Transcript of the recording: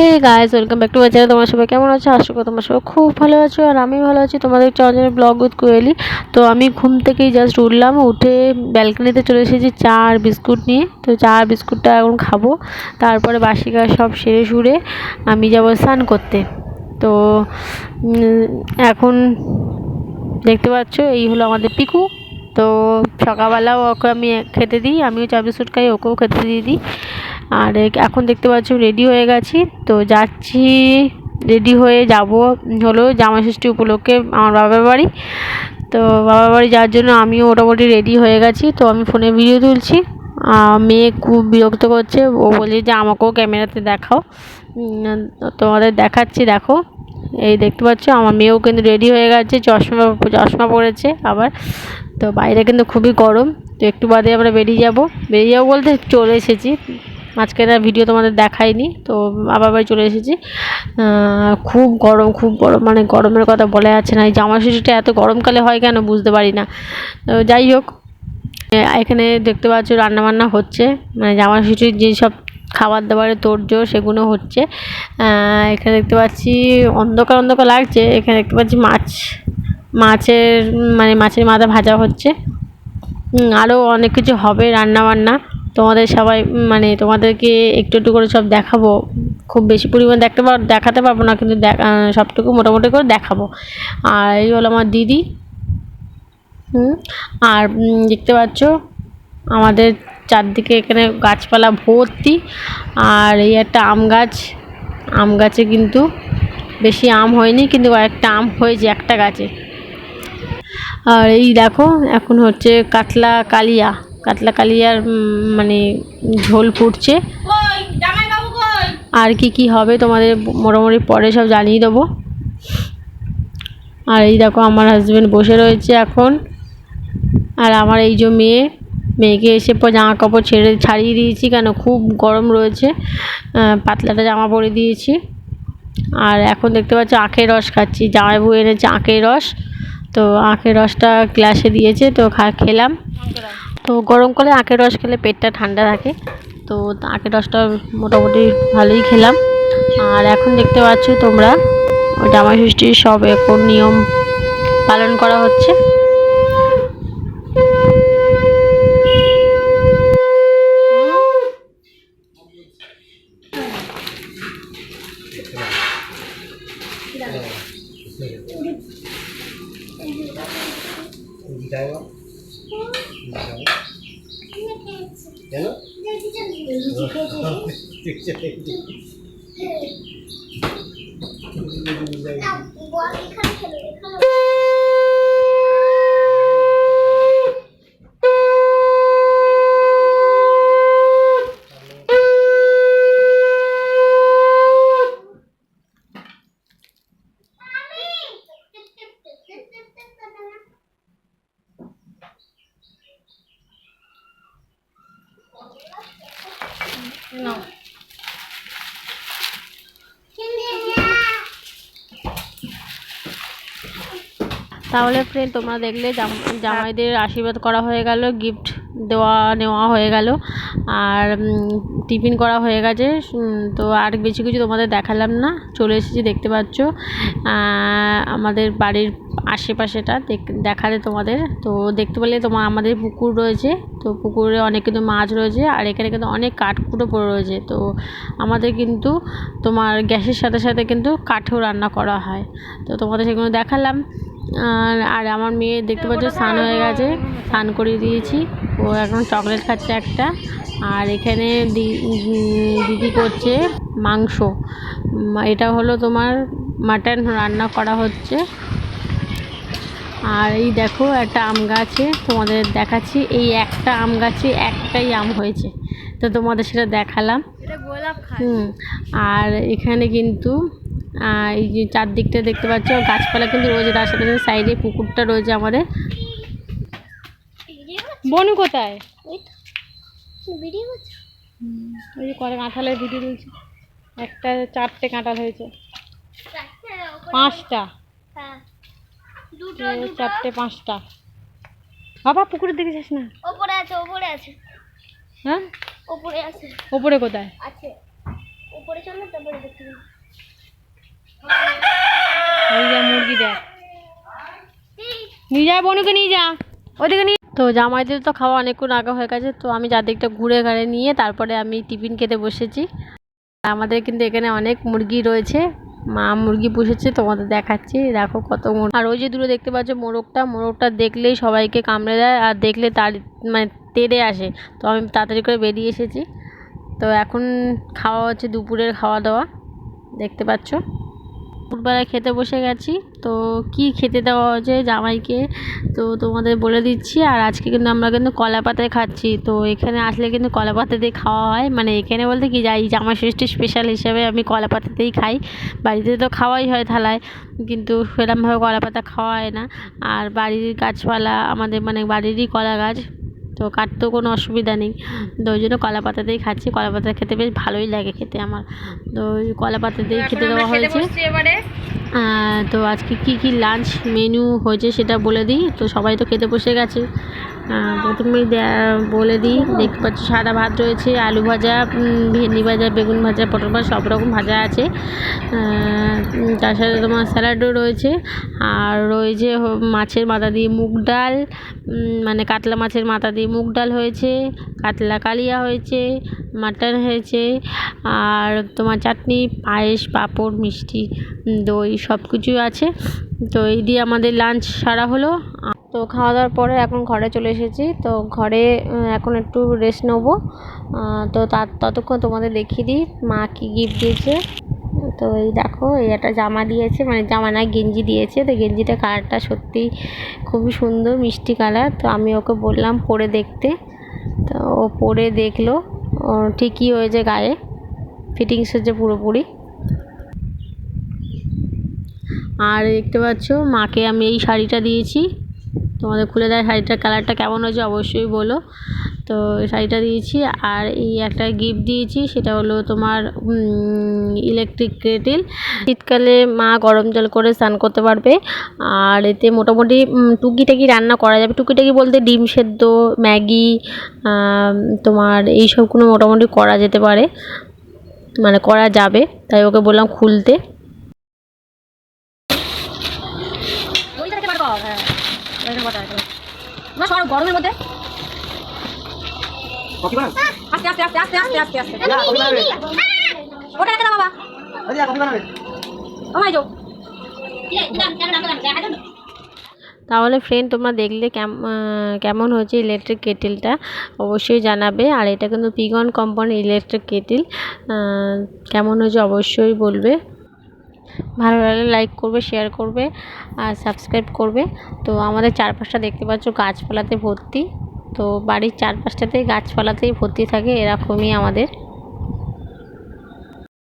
Hey guys welcome back to my channel তোমার সবাই কেমন আছো? আশা করি তোমার সবাই খুব ভালো আছো আর আমি ভালো আছি। তোমাদের চন্দ্রের ব্লগ উইথ কোয়েলি তো আমি ঘুম থেকেই জাস্ট উঠলাম, উঠে ব্যালকনিতে চলে এসেছি চা আর বিস্কুট নিয়ে। তো চা আর বিস্কুটটা এখন খাব। তারপরে বাসি কাজ সব সেরে সুরে আমি যাব স্নান করতে। তো এখন দেখতে পাচ্ছ, এই হলো আমাদের পিকু। তো সকালবেলাও ওকে আমি খেতে দিই, আমিও চা বিস্কুট খাই, ওকেও খেতে দিয়ে দিই। আর এখন দেখতে পাচ্ছ রেডি হয়ে গেছি। তো যাচ্ছি রেডি হয়ে যাব হলো জামাষষ্ঠী উপলক্ষে আমার বাবার বাড়ি। তো বাবার বাড়ি যাওয়ার জন্য আমিও মোটামুটি রেডি হয়ে গেছি। তো আমি ফোনে ভিডিও তুলছি। মেয়ে খুব বিরক্ত করছে। ও বলছে যে আমাকেও ক্যামেরাতে দেখাও। তোমাদের দেখাচ্ছি, দেখো। এই দেখতে পাচ্ছ, আমার মেয়েও কিন্তু রেডি হয়ে গেছে। চশমা চশমা পরেছে আবার। তো বাইরে কিন্তু খুবই গরম। তো একটু বাদে আমরা বেরিয়ে যাব। বেরিয়ে যাব বলতে চলে এসেছি। মাঝখানে ভিডিও তোমাদের দেখাইনি, তো আবার বাড়ি চলে এসেছি। খুব গরম খুব গরম মানে গরমের কথা বলা যাচ্ছে না। এই জামা ষষ্ঠীটা এত গরমকালে হয় কেন বুঝতে পারি না। তো যাই হোক এখানে দেখতে পাচ্ছ রান্না বান্না হচ্ছে। মানে জামা ষষ্ঠীর যেসব খাবার দাবারের তোড়জোড় সেগুলো হচ্ছে। এখানে দেখতে পাচ্ছি অন্ধকার অন্ধকার লাগছে। এখানে দেখতে পাচ্ছি মাছ, মাছের মানে মাছের মাথা ভাজা হচ্ছে। আরও অনেক কিছু হবে রান্না বান্না তোমাদের সবাই মানে তোমাদেরকে একটু একটু করে সব দেখাবো। খুব বেশি পরিমাণ দেখতে পার, দেখাতে পারব না, কিন্তু সবটুকু মোটামুটি করে দেখাবো। আর এই হলো আমার দিদি। হুম? আর দেখতে পাচ্ছ, আমাদের চারদিকে এখানে গাছপালা ভর্তি। আর এই একটা আম গাছ, আম গাছে কিন্তু বেশি আম হয়নি, কিন্তু একটা আম হয়েছে একটা গাছে। আর এই দেখো, এখন হচ্ছে কাতলা কালিয়া। কাতলা কালিয়ার মানে ঝোল ফুটছে। আর কি কি হবে তোমাদের মোটামুটি পরে সব জানিয়ে দেবো। আর এই দেখো আমার হাজব্যান্ড বসে রয়েছে এখন। আর আমার এই যে মেয়ে, মেয়েকে এসে পর জামা কাপড় ছেড়ে ছাড়িয়ে দিয়েছি কেন? খুব গরম রয়েছে। পাতলাটা জামা পরে দিয়েছি। আর এখন দেখতে পাচ্ছ আখের রস খাচ্ছি। জামাই জামাইবু এনেছে আখের রস। তো আখের রসটা গ্লাসে দিয়েছে, তো খা খেলাম। তো গরমকালে আখের রস খেলে পেটটা ঠান্ডা থাকে। তো আখের রসটা মোটামুটি ভালোই খেলাম। আর এখন দেখতে পাচ্ছ তোমরা, ওই জামাই ষষ্ঠীর সব এখন নিয়ম পালন করা হচ্ছে। 얘는? 나 뭐하기 카르텔로 카르텔로 তাহলে ফ্রেন্ড তোমরা দেখলে জাম- জামাইদের আশীর্বাদ করা হয়ে গেল গিফট দেওয়া, নেওয়া হয়ে গেল। আর টিফিন করা হয়ে গেছে। তো আর বেশি কিছু তোমাদের দেখালাম না, চলে এসেছি, দেখতে পাচ্ছ। আমাদের বাড়ির আশেপাশেটা দেখ- দেখালে তোমাদের। তো দেখতে পেলে তোমার আমাদের পুকুর রয়েছে। তো পুকুরে অনেক কিন্তু মাছ রয়েছে, আর এখানে কিন্তু অনেক কাঠকুটো পড়ে রয়েছে। তো আমাদের কিন্তু তোমার গ্যাসের সাথে সাথে কিন্তু কাঠেও রান্না করা হয়। তো তোমাদের সেগুলো দেখালাম। আর আর আমার মেয়ে দেখতে পাচ্ছ স্নান হয়ে গেছে। স্নান করিয়ে দিয়েছি। ও এখন চকলেট খাচ্ছে একটা। আর এখানে দি- দিদি করছে মাংস। এটা হলো তোমার মাটন রান্না করা হচ্ছে। আর এই দেখো একটা আম গাছে তোমাদের দেখাচ্ছি। এই একটা আম গাছে একটাই আম হয়েছে। তো তোমাদের সেটা দেখালাম। হুম আর এখানে কিন্তু আহ, এই যে চারদিকটা দেখতে পাচ্ছ গাছপালা কিন্তু রয়েছে তার সাথে সাথে সাইডে পুকুরটা রয়েছে আমাদের। বনু কোথায়? ওই যে কটা কাঁঠালের ভিডিও তুলছে। একটা চারটে কাঁঠাল হয়েছে। পাঁচটা? চারটে পাঁচটা। বাবা পুকুরের দিকে যাস না। ওপরে আছে ওপরে আছে। হ্যাঁ? ওপরে আছে। ওপরে কোথায়? আছে। চলো তারপরে দেখতে। ওই যা মুরগি নিয়ে যা বনুকে নিয়ে যা। ওদিকে নিয়ে তো জামাইদের তো খাওয়া অনেকক্ষণ আগে হয়ে গেছে, তো আমি যাদেরটা ঘুরে ঘাড়ে নিয়ে তারপরে আমি টিফিন খেতে বসেছি। আমাদের কিন্তু এখানে অনেক মুরগি রয়েছে। মা মুরগি পুষেছে, তোমাদের দেখাচ্ছি। দেখো কত আর ওই যে দূরে দেখতে পাচ্ছ মোরগটা মোরগটা দেখলেই সবাইকে কামড়ে দেয় আর দেখলে তার মানে তেড়ে আসে। তো আমি তাড়াতাড়ি করে বেরিয়ে এসেছি। তো এখন খাওয়া হচ্ছে দুপুরের খাওয়া দাওয়া। দেখতে পাচ্ছ? দুপুরবেলায় খেতে বসে গেছি। তো কি খেতে দেওয়া হয়েছে জামাইকে? তো তোমাদের বলে দিচ্ছি, আর আজকে কিন্তু আমরা কিন্তু কলা পাতায় খাচ্ছি। তো এখানে আসলে কিন্তু কলা পাতা দিয়ে খাওয়া হয়। মানে এখানে বলতে কি, যাই জামাই ষষ্ঠী স্পেশাল হিসেবে আমি কলা পাতাতেই খাই। বাড়িতে তো খাওয়াই হয় থালায়, কিন্তু সেরকমভাবে কলা পাতা খাওয়া হয় না। আর বাড়ির গাছপালা, আমাদের মানে বাড়িরই কলা গাছ। তো কাটতেও কোনো অসুবিধা নেই। তো ওই জন্য কলা পাতাতেই খাচ্ছি। কলা পাতা খেতে বেশ ভালোই লাগে খেতে আমার। তো ওই কলা পাতাতেই খেতে দেওয়া হয়েছে। তো আজকে কি কি লাঞ্চ মেনু হয়েছে সেটা বলে দিই। তো সবাই তো খেতে বসে গেছে। আহ, প্রথমেই বলে দিই দেখতে পাচ্ছ সাদা ভাত রয়েছে আলু ভাজা ভেন্ডি ভাজা বেগুন ভাজা পটল ভাজা সব রকম ভাজা আছে। তার সাথে তোমার স্যালাডও রয়েছে আর রয়েছে মাছের মাথা দিয়ে মুগ ডাল মানে কাতলা মাছের মাথা দিয়ে মুগ ডাল হয়েছে কাতলা কালিয়া হয়েছে মাটন হয়েছে আর তোমার চাটনি পায়েস পাঁপড় মিষ্টি দই সব কিছুই আছে। তো এই দিয়ে আমাদের লাঞ্চ সারা হলো। তো খাওয়া দাওয়ার পরে এখন ঘরে চলে এসেছি। তো ঘরে এখন একটু রেস্ট নেব। তো তার ততক্ষণ তোমাদের দেখিয়ে দিই মা কী গিফট দিয়েছে। তো এই দেখো, এই একটা জামা দিয়েছে মানে জামা না, গেঞ্জি দিয়েছে। তো গেঞ্জিটা কালারটা সত্যি খুবই সুন্দর, মিষ্টি কালার তো আমি ওকে বললাম পরে দেখতে। তো ও পরে দেখল ঠিকই হয়েছে গায়ে। ফিটিংস হচ্ছে পুরোপুরি। আর দেখতে পাচ্ছ, মাকে আমি এই শাড়িটা দিয়েছি। তোমাদের খুলে দেয় শাড়িটার কালারটা কেমন হয়েছে অবশ্যই বলো। তো শাড়িটা দিয়েছি আর এই একটা গিফট দিয়েছি, সেটা হলো তোমার ইলেকট্রিক কেটেল শীতকালে মা গরম জল করে স্নান করতে পারবে, আর এতে মোটামুটি টুকিটাকি রান্না করা যাবে। টুকিটাকি বলতে ডিম সেদ্ধ, ম্যাগি তোমার এই সবগুলো মোটামুটি করা যেতে পারে মানে করা যাবে। তাই ওকে বললাম খুলতে ওইটা থেকে বার কর হ্যাঁ ওইটা কথা আছে গরমের মধ্যে। আস্তে আস্তে আস্তে আস্তে আস্তে আস্তে আস্তে। ওটা রেখে দাও বাবা। যাও তাহলে ফ্রেন্ড তোমরা দেখলে কেমন হয়েছে ইলেকট্রিক কেটেলটা অবশ্যই জানাবে। আর এটা কিন্তু পিগন কোম্পানির ইলেকট্রিক কেটেল কেমন হয়েছে অবশ্যই বলবে। ভালো লাগলে লাইক করবে শেয়ার করবে আর সাবস্ক্রাইব করবে। তো আমাদের চারপাশটা দেখতে পাচ্ছ গাছপালাতে ভর্তি। তো বাড়ির চারপাশটাতেই গাছপালাতেই ভর্তি থাকে, এরকমই আমাদের।